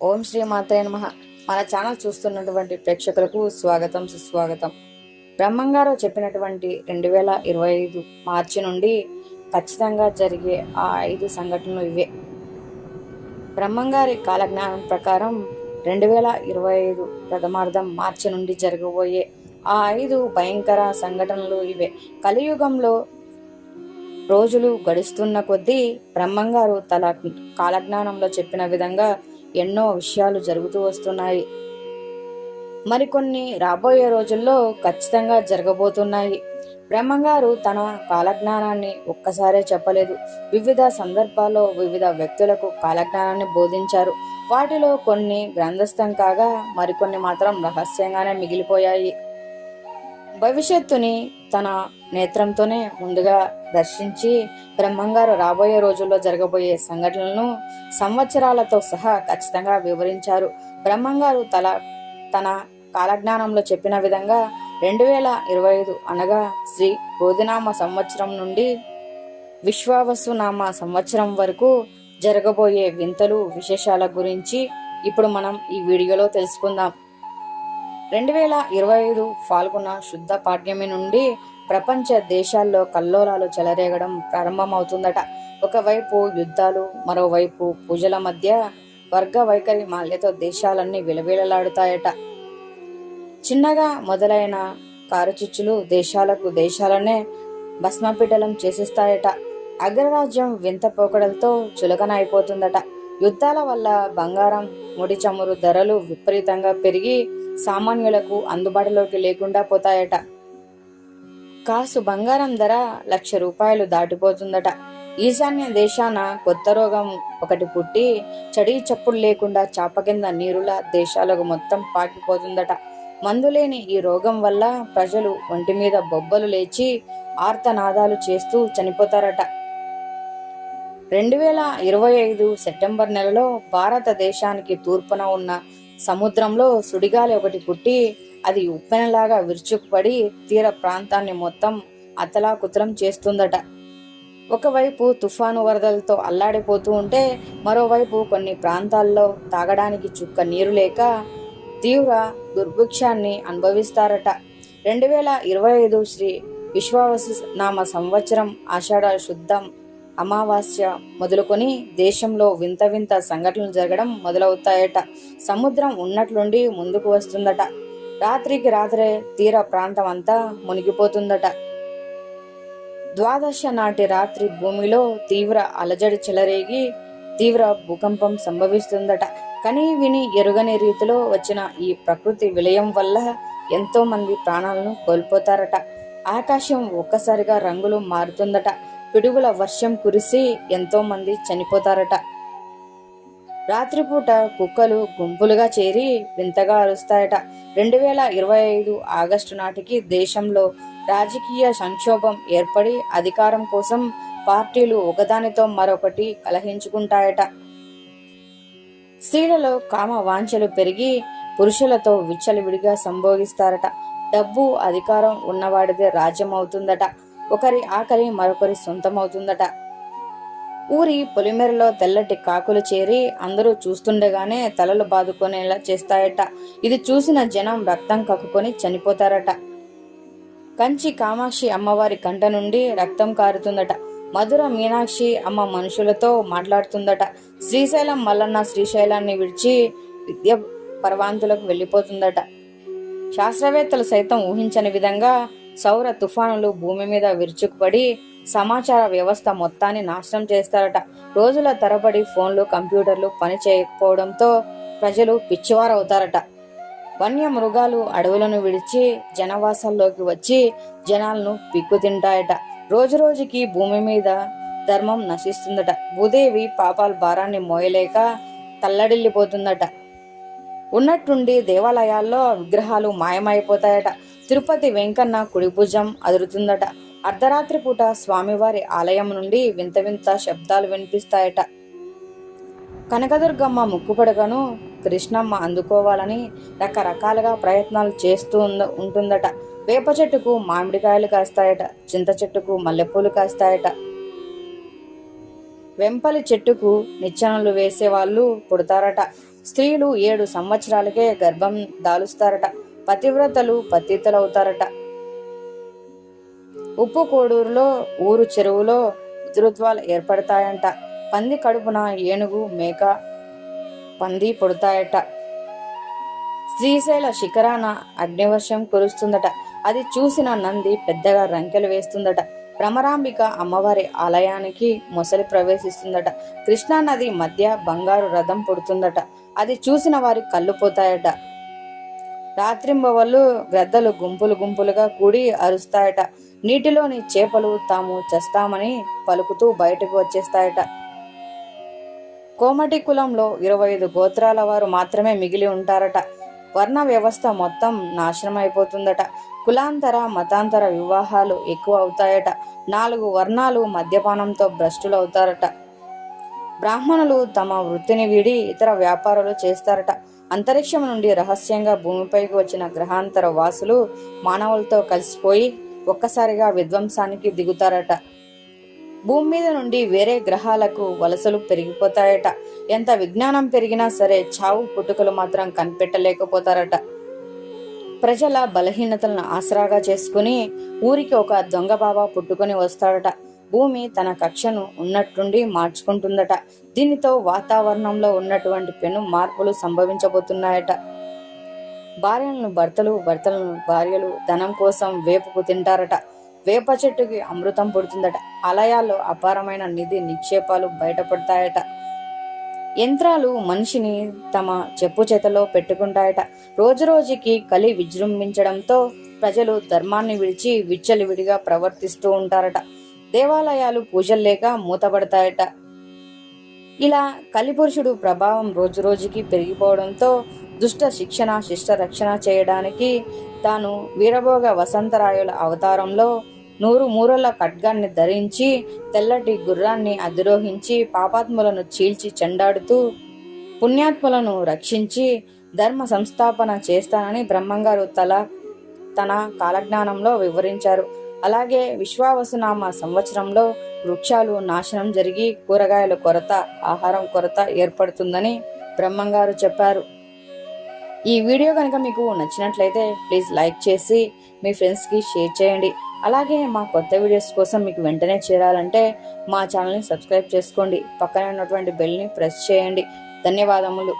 ఓం శ్రీ మాత్రే నమ. మన ఛానల్ చూస్తున్నటువంటి ప్రేక్షకులకు స్వాగతం సుస్వాగతం. బ్రహ్మంగారు చెప్పినటువంటి రెండు వేల ఇరవై ఐదు మార్చి నుండి ఖచ్చితంగా జరిగే ఆ ఐదు సంఘటనలు ఇవే. బ్రహ్మంగారి కాలజ్ఞానం ప్రకారం రెండు వేల ఇరవై ఐదు ప్రథమార్థం మార్చి నుండి జరగబోయే ఆ ఐదు భయంకర సంఘటనలు ఇవే. కలియుగంలో రోజులు గడుస్తున్న కొద్దీ బ్రహ్మంగారు తన కాలజ్ఞానంలో చెప్పిన విధంగా ఎన్నో విషయాలు జరుగుతూ వస్తున్నాయి. మరికొన్ని రాబోయే రోజుల్లో ఖచ్చితంగా జరగబోతున్నాయి. బ్రహ్మంగారు తన కాలజ్ఞానాన్ని ఒక్కసారే చెప్పలేదు. వివిధ సందర్భాల్లో వివిధ వ్యక్తులకు కాలజ్ఞానాన్ని బోధించారు. వాటిలో కొన్ని గ్రంథస్థం కాగా మరికొన్ని మాత్రం రహస్యంగానే మిగిలిపోయాయి. భవిష్యత్తుని తన నేత్రంతోనే ముందుగా దర్శించి బ్రహ్మంగారు రాబోయే రోజుల్లో జరగబోయే సంఘటనలను సంవత్సరాలతో సహా ఖచ్చితంగా వివరించారు. బ్రహ్మంగారు తల తన కాలజ్ఞానంలో చెప్పిన విధంగా రెండు వేల ఇరవై ఐదు అనగా శ్రీ బోధినామ సంవత్సరం నుండి విశ్వావసునామ సంవత్సరం వరకు జరగబోయే వింతలు విశేషాల గురించి ఇప్పుడు మనం ఈ వీడియోలో తెలుసుకుందాం. రెండు వేల ఇరవై ఐదు పాల్గొన్న శుద్ధ పాఠ్యమి నుండి ప్రపంచ దేశాల్లో కల్లోలాలు చెలరేగడం ప్రారంభమవుతుందట. ఒకవైపు యుద్ధాలు మరోవైపు పూజల మధ్య వర్గ వైఖరి మాల్యతో దేశాలన్నీ విలవిలలాడుతాయట. చిన్నగా మొదలైన కారుచిచ్చులు దేశాలకు దేశాలనే భస్మపిడలం చేసిస్తాయట. అగ్రరాజ్యం వింత పోకడలతో చులకన అయిపోతుందట యుద్ధాల వల్ల బంగారం ముడి చమురు ధరలు విపరీతంగా పెరిగి సామాన్యులకు అందుబాటులోకి లేకుండా పోతాయట. కాసు బంగారం ధర లక్ష రూపాయలు దాటిపోతుందట. ఈశాన్య దేశాన కొత్త రోగం ఒకటి పుట్టి చడి చప్పుడు లేకుండా చాప కింద నీరులా దేశాలకు మొత్తం పాకిపోతుందట. మందులేని ఈ రోగం వల్ల ప్రజలు ఒంటి మీద బొబ్బలు లేచి ఆర్తనాదాలు చేస్తూ చనిపోతారట. రెండు వేల ఇరవై ఐదు సెప్టెంబర్ నెలలో భారతదేశానికి తూర్పున ఉన్న సముద్రంలో సుడిగాలి ఒకటి పుట్టి అది ఉప్పెనలాగా విరుచుకుపడి తీర ప్రాంతాన్ని మొత్తం అతలాకుతలం చేస్తుందట. ఒకవైపు తుఫాను వరదలతో అల్లాడిపోతూ ఉంటే మరోవైపు కొన్ని ప్రాంతాల్లో తాగడానికి చుక్క నీరు లేక తీవ్ర దుర్భిక్షాన్ని అనుభవిస్తారట. రెండు వేల ఇరవై ఐదు శ్రీ విశ్వావసు నామ సంవత్సరం ఆషాఢ శుద్ధం అమావాస్య మొదలుకొని దేశంలో వింత వింత సంఘటనలు జరగడం మొదలవుతాయట. సముద్రం ఉన్నట్లుండి ముందుకు వస్తుందట. రాత్రికి రాత్రే తీర ప్రాంతం అంతా మునిగిపోతుందట. ద్వాదశ నాటి రాత్రి భూమిలో తీవ్ర అలజడి చెలరేగి తీవ్ర భూకంపం సంభవిస్తుందట. కని విని ఎరుగని రీతిలో వచ్చిన ఈ ప్రకృతి విలయం వల్ల ఎంతో మంది ప్రాణాలను కోల్పోతారట. ఆకాశం ఒక్కసారిగా రంగులు మారుతుందట. పిడుగుల వర్షం కురిసి ఎంతోమంది చనిపోతారట. రాత్రిపూట కుక్కలు గుంపులుగా చేరి వింతగా అరుస్తాయట. రెండు వేల ఇరవై ఐదు ఆగస్టు నాటికి దేశంలో రాజకీయ సంక్షోభం ఏర్పడి అధికారం కోసం పార్టీలు ఒకదానితో మరొకటి కలహించుకుంటాయట. స్త్రీలలో కామ వాంఛలు పెరిగి పురుషులతో విచ్చలవిడిగా సంభోగిస్తారట. డబ్బు అధికారం ఉన్నవాడిదే రాజ్యం అవుతుందట ఒకరి ఆకలి మరొకరి సొంతమవుతుందట. ఊరి పొలిమేరలో తెల్లటి కాకులు చేరి అందరూ చూస్తుండగానే తలలు బాదుకునేలా చేస్తాయట. ఇది చూసిన జనం రక్తం కక్కుకొని చనిపోతారట. కంచి కామాక్షి అమ్మవారి కంట నుండి రక్తం కారుతుందట. మధుర మీనాక్షి అమ్మ మనుషులతో మాట్లాడుతుందట. శ్రీశైలం మల్లన్న శ్రీశైలాన్ని విడిచి విద్య పర్వాంతులకు వెళ్ళిపోతుందట. శాస్త్రవేత్తలు సైతం ఊహించని విధంగా సౌర తుఫానులు భూమి మీద విరుచుకుపడి సమాచార వ్యవస్థ మొత్తాన్ని నాశనం చేస్తారట. రోజుల తరబడి ఫోన్లు కంప్యూటర్లు పని చేయకపోవడంతో ప్రజలు పిచ్చివారవుతారట. వన్య మృగాలు అడవులను విడిచి జనవాసాల్లోకి వచ్చి జనాలను పిక్కు తింటాయట. రోజు రోజుకి భూమి మీద ధర్మం నశిస్తుందట. భూదేవి పాపాల భారాన్ని మోయలేక తల్లడిల్లిపోతుందట. ఉన్నట్టుండి దేవాలయాల్లో విగ్రహాలు మాయమైపోతాయట. తిరుపతి వెంకన్న కుడి భుజం అదురుతుందట. అర్ధరాత్రి పూట స్వామివారి ఆలయం నుండి వింత వింత శబ్దాలు వినిపిస్తాయట. కనకదుర్గమ్మ ముక్కుపడగను కృష్ణమ్మ అందుకోవాలని రకరకాలుగా ప్రయత్నాలు చేస్తూ ఉంద- ఉంటుందట. వేప చెట్టుకు మామిడికాయలు కాస్తాయట. చింత చెట్టుకు మల్లెపూలు కాస్తాయట. వెంపలి చెట్టుకు నిచ్చెనలు వేసే వాళ్ళు పుడతారట. స్త్రీలు ఏడు సంవత్సరాలకే గర్భం దాలుస్తారట. పతివ్రతలు పతితలవుతారట. ఉప్పు కోడూరులో ఊరు చెరువులో పితృత్వాలు ఏర్పడతాయంట. పంది కడుపున ఏనుగు మేక పంది పుడతాయట. శ్రీశైల శిఖరాన అగ్నివర్షం కురుస్తుందట. అది చూసిన నంది పెద్దగా రంకెలు వేస్తుందట. భ్రమరాంబిక అమ్మవారి ఆలయానికి మొసలి ప్రవేశిస్తుందట. కృష్ణా నది మధ్య బంగారు రథం పుడుతుందట. అది చూసిన వారి కళ్ళు పోతాయట. రాత్రింబవళ్ళు గ్రద్దలు గుంపులు గుంపులుగా కూడి అరుస్తాయట. నీటిలోని చేపలు తాము చేస్తామని పలుకుతూ బయటకు వచ్చేస్తాయట. కోమటి కులంలో ఇరవై ఐదు గోత్రాల వారు మాత్రమే మిగిలి ఉంటారట. వర్ణ వ్యవస్థ మొత్తం నాశనం అయిపోతుందట కులాంతర మతాంతర వివాహాలు ఎక్కువ అవుతాయట. నాలుగు వర్ణాలు మద్యపానంతో భ్రష్టులు అవుతారట బ్రాహ్మణులు తమ వృత్తిని వీడి ఇతర వ్యాపారాలు చేస్తారట. అంతరిక్షం నుండి రహస్యంగా భూమిపైకి వచ్చిన గ్రహాంతర వాసులు మానవులతో కలిసిపోయి ఒక్కసారిగా విధ్వంసానికి దిగుతారట. భూమి మీద నుండి వేరే గ్రహాలకు వలసలు పెరిగిపోతాయట. ఎంత విజ్ఞానం పెరిగినా సరే చావు పుట్టుకలు మాత్రం కనిపెట్టలేకపోతారట. ప్రజల బలహీనతలను ఆసరాగా చేసుకుని ఊరికి ఒక దొంగ బాబా పుట్టుకొని వస్తాడట. భూమి తన కక్షను ఉన్నట్టుండి మార్చుకుంటుందట. దీనితో వాతావరణంలో ఉన్నటువంటి పెను మార్పులు సంభవించబోతున్నాయట. భార్యలను భర్తలు భర్తలను భార్యలు ధనం కోసం వేపుకు తింటారట. వేప చెట్టుకి అమృతం పుడుతుందట. ఆలయాల్లో అపారమైన నిధి నిక్షేపాలు బయటపడతాయట. యంత్రాలు మనిషిని తమ చెప్పు చేతలో పెట్టుకుంటాయట. రోజు రోజుకి కలి విజృంభించడంతో ప్రజలు ధర్మాన్ని విడిచి విచ్చలివిడిగా ప్రవర్తిస్తూ ఉంటారట. దేవాలయాలు పూజలు లేక మూతపడతాయట. ఇలా కలిపురుషుడు ప్రభావం రోజు రోజుకి పెరిగిపోవడంతో దుష్ట శిక్షణ శిష్ట రక్షణ చేయడానికి తాను వీరభోగ వసంతరాయుల అవతారంలో నూరు మూరల ఖడ్గాన్ని ధరించి తెల్లటి గుర్రాన్ని అధిరోహించి పాపాత్ములను చీల్చి చెండాడుతూ పుణ్యాత్ములను రక్షించి ధర్మ సంస్థాపన చేస్తానని బ్రహ్మంగారు తల తన కాలజ్ఞానంలో వివరించారు. అలాగే విశ్వావసునామ సంవత్సరంలో వృక్షాలు నాశనం జరిగి కూరగాయల కొరత ఆహారం కొరత ఏర్పడుతుందని బ్రహ్మంగారు చెప్పారు. ఈ వీడియో కనుక మీకు నచ్చినట్లయితే ప్లీజ్ లైక్ చేసి మీ ఫ్రెండ్స్కి షేర్ చేయండి. అలాగే మా కొత్త వీడియోస్ కోసం మీకు వెంటనే చేరాలంటే మా ఛానల్ని సబ్స్క్రైబ్ చేసుకోండి. పక్కనే ఉన్నటువంటి బెల్ని ప్రెస్ చేయండి. ధన్యవాదములు.